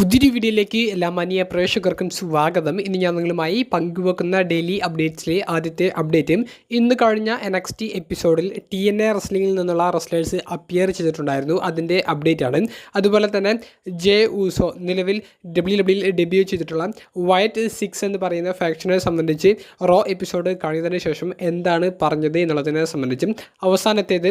പുതിയൊരു വീഡിയോയിലേക്ക് എല്ലാ മാന്യ പ്രേക്ഷകർക്കും സ്വാഗതം. ഇന്ന് ഞാൻ നിങ്ങളുമായി പങ്കുവെക്കുന്ന ഡെയിലി അപ്ഡേറ്റ്സിലെ ആദ്യത്തെ അപ്ഡേറ്റും. ഇന്ന് കഴിഞ്ഞ എൻ എപ്പിസോഡിൽ ടി എൻ എ റെസ്ലിംഗിൽ നിന്നുള്ള റെസ്ലേഴ്സ് അപ്പിയർ ചെയ്തിട്ടുണ്ടായിരുന്നു. അതിന്റെ അപ്ഡേറ്റ് ആണ്. അതുപോലെ തന്നെ ജെ ഊസോ നിലവിൽ ഡബ്ല്യു ഡബ്ല്യു ഡെബ്യൂ ചെയ്തിട്ടുള്ള വൈറ്റ് സിക്സ് എന്ന് പറയുന്ന ഫാക്ഷനെ സംബന്ധിച്ച് റോ എപ്പിസോഡ് കഴിഞ്ഞതിന് ശേഷം എന്താണ് പറഞ്ഞത് എന്നുള്ളതിനെ സംബന്ധിച്ചും അവസാനത്തേത്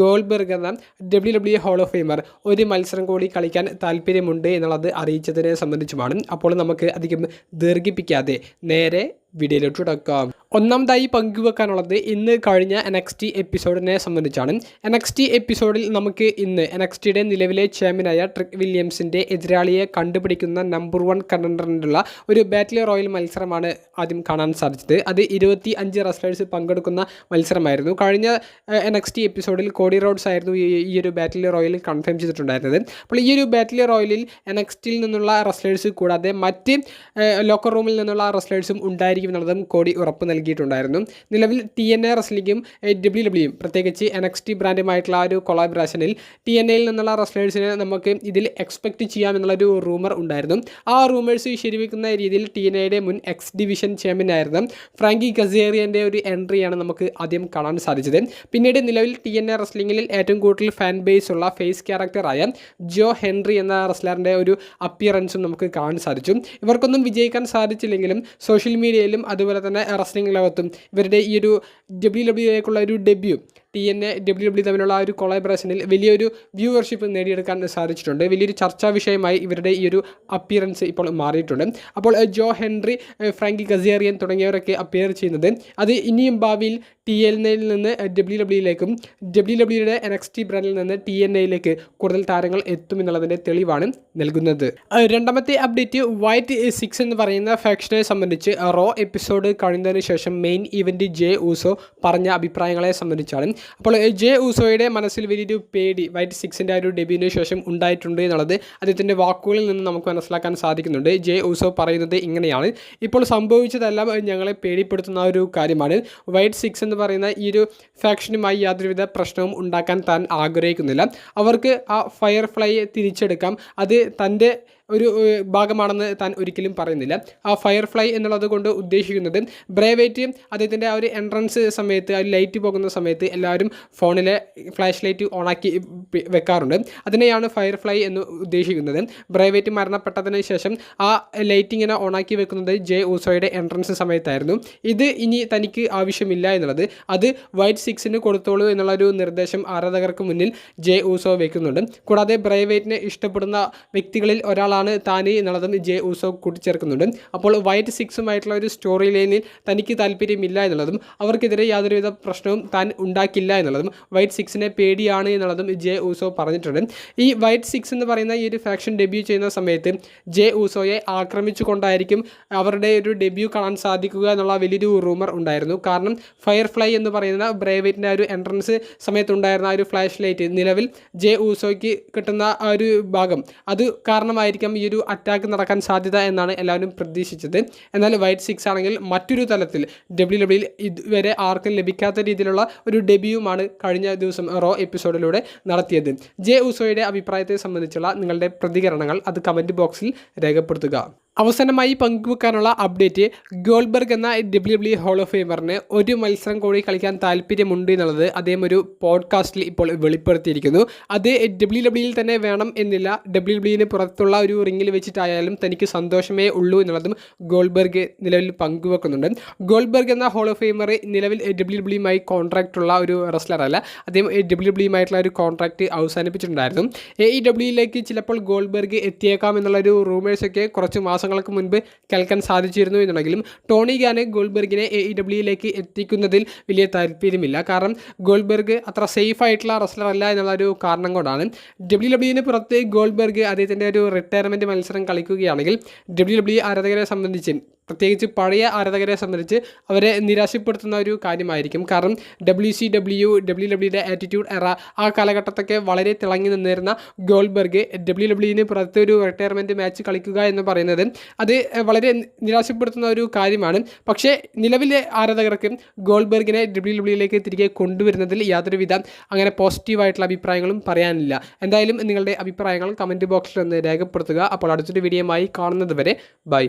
ഗോൾബർഗ് എന്ന W W hall of famer ഒരു മത്സരം കൂടി കളിക്കാൻ താല്പര്യമുണ്ട് എന്നുള്ളത് അറിയിച്ചതിനെ സംബന്ധിച്ചുമാണ്. അപ്പോൾ നമുക്ക് അധികം ദീർഘിപ്പിക്കാതെ നേരെ വീഡിയോയിലോട്ട് കിടക്കാം. ഒന്നാമതായി പങ്കുവെക്കാനുള്ളത് ഇന്ന് കഴിഞ്ഞ എൻ എക്സ് ടി എപ്പിസോഡിനെ സംബന്ധിച്ചാണ്. എൻ എക്സ് ടി എപ്പിസോഡിൽ നമുക്ക് ഇന്ന് എൻ എക്സ് ടിയുടെ നിലവിലെ ചാമ്പ്യനായ ട്രിക് വില്യംസിന്റെ എതിരാളിയെ കണ്ടുപിടിക്കുന്ന നമ്പർ വൺ കണ്ടൻഡറിനുള്ള ഒരു ബാറ്റിൽ റോയൽ മത്സരമാണ് ആദ്യം കാണാൻ സാധിച്ചത്. അത് ഇരുപത്തി അഞ്ച് റസ്റ്റേഴ്സ് പങ്കെടുക്കുന്ന മത്സരമായിരുന്നു. കഴിഞ്ഞ എൻ എക്സ് ടി എപ്പിസോഡിൽ കോഡി റോഡ്സ് ആയിരുന്നു ഈ ഈ ഒരു ബാറ്റിൽ റോയൽ കൺഫേം ചെയ്തിട്ടുണ്ടായിരുന്നത്. അപ്പോൾ ഈ ഒരു ബാറ്റിൽ റോയലിൽ എൻ എക്സ് ടിയിൽ നിന്നുള്ള റസ്റ്റേഴ്സ് കൂടാതെ മറ്റ് ലോക്കർ റൂമിൽ നിന്നുള്ള റസ്റ്റേഴ്സും ഉണ്ടായിരിക്കും. എന്നുള്ളതും കോടി ഉറപ്പ് നൽകിയിട്ടുണ്ടായിരുന്നു. നിലവിൽ ടി എൻ എ റെസ്ലിംഗും ഡബ്ല്യു ഡബ്ല്യുയും പ്രത്യേകിച്ച് എൻ എക്സ് ടി ബ്രാൻഡുമായിട്ടുള്ള ആ ഒരു കൊളാബറേഷനിൽ ടി എൻ എയിൽ നിന്നുള്ള റെസ്ലേഴ്സിനെ നമുക്ക് ഇതിൽ എക്സ്പെക്റ്റ് ചെയ്യാമെന്നുള്ളൊരു റൂമർ ഉണ്ടായിരുന്നു. ആ റൂമേഴ്സ് ശരിവെക്കുന്ന രീതിയിൽ ടി എൻ എയുടെ മുൻ എക്സ് ഡിവിഷൻ ചാമ്പ്യൻ ആയിരുന്ന. ഫ്രാങ്കി ഗസേറിയന്റെ ഒരു എൻട്രിയാണ് നമുക്ക് ആദ്യം കാണാൻ സാധിച്ചത്. പിന്നീട് നിലവിൽ ടി എൻ എ റെസ്ലിംഗിൽ ഏറ്റവും കൂടുതൽ ഫാൻ ബേസ് ഉള്ള ഫേസ് ക്യാരക്ടറായ ജോ ഹെൻറി എന്ന റെസ്ലറിന്റെ ഒരു അപ്പിയറൻസും നമുക്ക് കാണാൻ സാധിച്ചു. ഇവർക്കൊന്നും വിജയിക്കാൻ സാധിച്ചില്ലെങ്കിലും സോഷ്യൽ മീഡിയയിലും അതുപോലെ തന്നെ റെസ്ലിംഗ് ലോകത്തും ഇവരുടെ ഈ ഒരു ഡബ്ല്യു ഡബ്ല്യു എക്കുള്ള ഒരു debut T N A W W തമ്മിലുള്ള ആ ഒരു കൊളാബറേഷനിൽ വലിയൊരു വ്യൂവർഷിപ്പ് നേടിയെടുക്കാൻ സാധിച്ചിട്ടുണ്ട്. വലിയൊരു ചർച്ചാ വിഷയമായി ഇവരുടെ ഈ ഒരു അപ്പിയറൻസ് ഇപ്പോൾ മാറിയിട്ടുണ്ട്. അപ്പോൾ ജോ ഹെൻറി ഫ്രാങ്കി ഗസേറിയൻ തുടങ്ങിയവരൊക്കെ അപ്പിയർ ചെയ്യുന്നത് അത് ഇനിയും ഭാവിയിൽ ടി എൽ എയിൽ നിന്ന് ഡബ്ല്യു ഡബ്ല്യുയിലേക്കും ഡബ്ല്യു ഡബ്ല്യുയുടെ എൻ എക്സ് ടി ബ്രാൻഡിൽ നിന്ന് ടി എൻ എയിലേക്ക് കൂടുതൽ താരങ്ങൾ എത്തുമെന്നുള്ളതിന്റെ തെളിവാണ് നൽകുന്നത്. രണ്ടാമത്തെ അപ്ഡേറ്റ് വൈറ്റ് സിക്സ് എന്ന് പറയുന്ന ഫാക്ഷനെ സംബന്ധിച്ച് റോ എപ്പിസോഡ് കഴിഞ്ഞതിന് ശേഷം മെയിൻ ഇവന്റ് ജെ ഊസോ പറഞ്ഞ അഭിപ്രായങ്ങളെ സംബന്ധിച്ചാണ്. അപ്പോൾ ജെ ഊസോയുടെ മനസ്സിൽ വലിയൊരു പേടി വൈറ്റ് സിക്സിന്റെ ആ ഒരു ഡെബ്യൂവിന് ശേഷം ഉണ്ടായിട്ടുണ്ട് എന്നുള്ളത് അദ്ദേഹത്തിന്റെ വാക്കുകളിൽ നിന്ന് നമുക്ക് മനസ്സിലാക്കാൻ സാധിക്കുന്നുണ്ട്. ജെ ഊസോ പറയുന്നത് ഇങ്ങനെയാണ്. ഇപ്പോൾ സംഭവിച്ചതെല്ലാം ഞങ്ങളെ പേടിപ്പെടുത്തുന്ന ഒരു കാര്യമാണ്. വൈറ്റ് സിക്സ് എന്ന് പറയുന്ന ഈ ഒരു ഫാക്ഷനുമായി യാതൊരുവിധ പ്രശ്നവും ഉണ്ടാക്കാൻ താൻ ആഗ്രഹിക്കുന്നില്ല. അവർക്ക് ആ ഫയർഫ്ലൈയെ തിരിച്ചെടുക്കാം. അത് തന്റെ ഒരു ഭാഗമാണെന്ന് താൻ ഒരിക്കലും പറയുന്നില്ല. ആ ഫയർഫ്ലൈ എന്നുള്ളത് കൊണ്ട് ഉദ്ദേശിക്കുന്നത് ബ്രേവേറ്റ് അദ്ദേഹത്തിന്റെ ആ ഒരു എൻട്രൻസ് സമയത്ത് ആ ലൈറ്റ് പോകുന്ന സമയത്ത് എല്ലാവരും ഫോണിലെ ഫ്ലാഷ് ലൈറ്റ് ഓണാക്കി വെക്കാറുണ്ട്. അതിനെയാണ് ഫയർഫ്ലൈ എന്ന് ഉദ്ദേശിക്കുന്നത്. ബ്രേവേറ്റ് മരണപ്പെട്ടതിന് ശേഷം ആ ലൈറ്റ് ഇങ്ങനെ ഓണാക്കി വെക്കുന്നത് ജെ ഊസോയുടെ എൻട്രൻസ് സമയത്തായിരുന്നു. ഇത് ഇനി തനിക്ക് ആവശ്യമില്ല എന്നുള്ളത്. അത് വൈറ്റ് സിക്സിന് കൊടുത്തോളൂ എന്നുള്ളൊരു നിർദ്ദേശം ആരാധകർക്ക് മുന്നിൽ ജെ ഊസോ വെക്കുന്നുണ്ട്. കൂടാതെ ബ്രേവേറ്റിനെ ഇഷ്ടപ്പെടുന്ന വ്യക്തികളിൽ ഒരാളാണ് താൻ എന്നുള്ളതും ജെ ഉസോ കൂട്ടിച്ചേർക്കുന്നുണ്ട്. അപ്പോൾ വൈറ്റ് സിക്സുമായിട്ടുള്ള ഒരു സ്റ്റോറി ലൈനിൽ തനിക്ക് താല്പര്യമില്ല എന്നുള്ളതും അവർക്കെതിരെ യാതൊരുവിധ പ്രശ്നവും താൻ ഉണ്ടാക്കില്ല എന്നുള്ളതും വൈറ്റ് സിക്സിനെ പേടിയാണ് എന്നുള്ളതും ജെ ഊസോ പറഞ്ഞിട്ടുണ്ട്. ഈ വൈറ്റ് സിക്സ് എന്ന് പറയുന്ന ഈ ഒരു ഫാക്ഷൻ ഡെബ്യൂ ചെയ്യുന്ന സമയത്ത് ജെ ഊസോയെ ആക്രമിച്ചുകൊണ്ടായിരിക്കും അവരുടെ ഒരു ഡെബ്യൂ കാണാൻ സാധിക്കുക എന്നുള്ള വലിയൊരു റൂമർ ഉണ്ടായിരുന്നു. കാരണം ഫയർഫ്ലൈ എന്ന് പറയുന്ന ബ്രേവേറ്റിന്റെ ഒരു എൻട്രൻസ് സമയത്തുണ്ടായിരുന്ന ആ ഒരു ഫ്ലാഷ് ലൈറ്റ് നിലവിൽ ജെ ഊസോയ്ക്ക് കിട്ടുന്ന ആ ഒരു ഭാഗം അത് കാരണമായിരിക്കാം ഈ ഒരു അറ്റാക്ക് നടക്കാൻ സാധ്യത എന്നാണ് എല്ലാവരും പ്രതീക്ഷിച്ചത്. എന്നാൽ വൈറ്റ് സിക്സ് ആണെങ്കിൽ മറ്റൊരു തലത്തിൽ ഡബ്ല്യു ഡബ്ല്യു ഇതുവരെ ആർക്കും ലഭിക്കാത്ത രീതിയിലുള്ള ഒരു ഡെബ്യൂമാണ് കഴിഞ്ഞ ദിവസം റോ എപ്പിസോഡിലൂടെ നടത്തിയത്. ജെ ഉസോയുടെ അഭിപ്രായത്തെ സംബന്ധിച്ചുള്ള നിങ്ങളുടെ പ്രതികരണങ്ങൾ അത് കമന്റ് ബോക്സിൽ രേഖപ്പെടുത്തുക. അവസാനമായി പങ്കുവെക്കാനുള്ള അപ്ഡേറ്റ് ഗോൾബർഗ് എന്ന ഡബ്ല്യു ഡബ്ല്യു ഹോൾ ഓഫ് ഫേമറിന് ഒരു മത്സരം കൂടി കളിക്കാൻ താല്പര്യമുണ്ട് എന്നുള്ളത് അദ്ദേഹം ഒരു പോഡ്കാസ്റ്റിൽ ഇപ്പോൾ വെളിപ്പെടുത്തിയിരിക്കുന്നു. അത് ഡബ്ല്യു ഡബ്ല്യുയിൽ തന്നെ വേണം എന്നില്ല. ഡബ്ല്യു ഡബ്ല്യുവിന് പുറത്തുള്ള ഒരു റിങ്ങിൽ വെച്ചിട്ടായാലും തനിക്ക് സന്തോഷമേ ഉള്ളൂ എന്നുള്ളതും ഗോൾബർഗ് നിലവിൽ പങ്കുവെക്കുന്നുണ്ട്. ഗോൾബർഗ് എന്ന ഹോൾ ഓഫ് ഫേമർ നിലവിൽ ഡബ്ല്യു ഡബ്ല്യുമായി കോൺട്രാക്റ്റ് ഉള്ള ഒരു റെസ്ലർ അല്ല. അദ്ദേഹം ഡബ്ല്യു ഡബ്ല്യുമായിട്ടുള്ള ഒരു കോൺട്രാക്റ്റ് അവസാനിപ്പിച്ചിട്ടുണ്ടായിരുന്നു. എ ഇ ഡബ്ല്യുയിലേക്ക് ചിലപ്പോൾ ഗോൾബർഗ് എത്തിയേക്കാം എന്നുള്ളൊരു റൂമേഴ്സൊക്കെ കുറച്ച് മാസങ്ങൾക്ക് മുൻപ് കേൾക്കാൻ സാധിച്ചിരുന്നു എന്നുണ്ടെങ്കിലും ടോണി ഗാന് ഗോൾബെർഗിനെ എ ഇ ഡബ്ല്യുയിലേക്ക് എത്തിക്കുന്നതിൽ വലിയ താല്പര്യമില്ല. കാരണം ഗോൾബെർഗ് അത്ര സേഫ് ആയിട്ടുള്ള റെസ്ലർ അല്ല എന്നുള്ള ഒരു കാരണം കൊണ്ടാണ് ഡബ്ല്യു ഡബ്ല്യുവിന് പുറത്ത് ഗോൾബെർഗ് അദ്ദേഹത്തിന്റെ ഒരു റിട്ടയർമെന്റ് മത്സരം കളിക്കുകയാണെങ്കിൽ ഡബ്ല്യു ഡബ്ല്യു ആരാധകരെ സംബന്ധിച്ച് പ്രത്യേകിച്ച് പഴയ ആരാധകരെ സംബന്ധിച്ച് അവരെ നിരാശപ്പെടുത്തുന്ന ഒരു കാര്യമായിരിക്കും. കാരണം ഡബ്ല്യു സി ഡബ്ല്യു ഡബ്ല്യു ഡബ്ല്യുടെ ആറ്റിറ്റ്യൂഡ് എറ ആ കാലഘട്ടത്തൊക്കെ വളരെ തിളങ്ങി നിന്നിരുന്ന ഗോൾബർഗ് ഡബ്ല്യു ഡബ്ല്യുവിന് പുറത്ത് ഒരു റിട്ടയർമെന്റ് മാച്ച് കളിക്കുക എന്ന് പറയുന്നത് അത് വളരെ നിരാശപ്പെടുത്തുന്ന ഒരു കാര്യമാണ്. പക്ഷേ നിലവിലെ ആരാധകർക്ക് ഗോൾബർഗിനെ ഡബ്ല്യു ഡബ്ല്യുയിലേക്ക് തിരികെ കൊണ്ടുവരുന്നതിൽ യാതൊരുവിധ അങ്ങനെ പോസിറ്റീവായിട്ടുള്ള അഭിപ്രായങ്ങളും പറയാനില്ല. എന്തായാലും നിങ്ങളുടെ അഭിപ്രായങ്ങൾ കമന്റ് ബോക്സിൽ ഒന്ന് രേഖപ്പെടുത്തുക. അപ്പോൾ അടുത്തൊരു വീഡിയോയുമായി കാണുന്നത് വരെ ബൈ